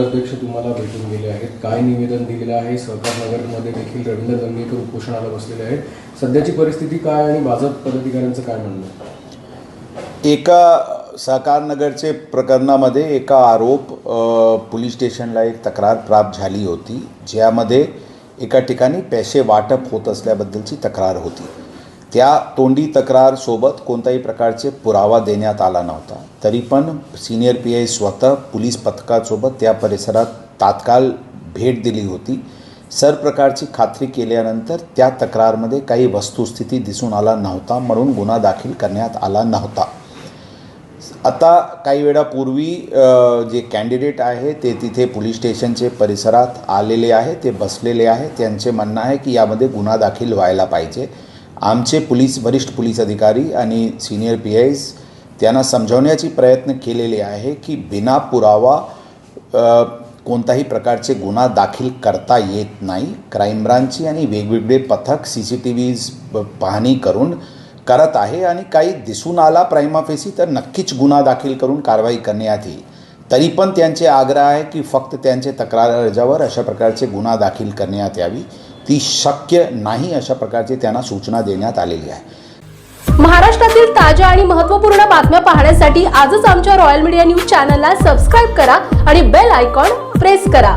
नगराध्यक्ष तुम्हाला भेटून गेले आहेत. काय निवेदन दिलेलं आहे? सहकार नगरमध्ये देखील रवींद्र दंगेकर उपोषणाला बसलेले आहेत. सध्याची परिस्थिती काय आणि भाजप पदाधिकाऱ्यांचं काय म्हणणं एका सहकार नगरचे प्रकरणामध्ये एका आरोप पोलीस स्टेशनला एक तक्रार प्राप्त झाली होती ज्यामध्ये एका ठिकाणी पैसे वाटप होत असल्याबद्दलची तक्रार होती. त्या तोंडी तक्रारसोबत कोणत्याही प्रकारचे पुरावा देण्यात आला नव्हता. तरी पण सिनियर पी आय स्वतः पोलीस पथकासोबत त्या परिसरात तात्काळ भेट दिली होती. सर्व प्रकारची खात्री केल्यानंतर त्या तक्रारमध्ये काही वस्तुस्थिती दिसून आला नव्हता म्हणून गुन्हा दाखल करण्यात आला नव्हता. आता काही वेळापूर्वी जे कॅन्डिडेट आहे ते तिथे पोलीस स्टेशनचे परिसरात आलेले आहे ते बसलेले आहे. त्यांचे म्हणणं आहे की यामध्ये गुन्हा दाखल व्हायला पाहिजे. आमचे पोलीस वरिष्ठ पोलीस अधिकारी आणि सिनियर पी आयज त्यांना समजावण्याची प्रयत्न केलेले आहे की बिना पुरावा कोणताही प्रकारचे गुन्हा दाखल करता येत नाही. क्राईम ब्रांचची आणि वेगवेगळे पथक सी सी टी व्हीज पाहणी करून करत आहे आणि काही दिसून आला प्राईमाफेसी तर नक्कीच गुन्हा दाखल करून कारवाई करण्यात येईल तरी पण त्यांचे आग्रह आहे की फक्त त्यांचे तक्रार अर्जावर अशा प्रकारचे गुन्हा दाखल करण्यात यावी. ती शक्य नाही अशा प्रकारची त्यांना सूचना देण्यात आलेली आहे. महाराष्ट्रातील ताज्या आणि महत्त्वपूर्ण बातम्या पाहण्यासाठी आजच आमच्या रॉयल मीडिया न्यूज चॅनलला सबस्क्राईब करा आणि बेल आयकॉन प्रेस करा.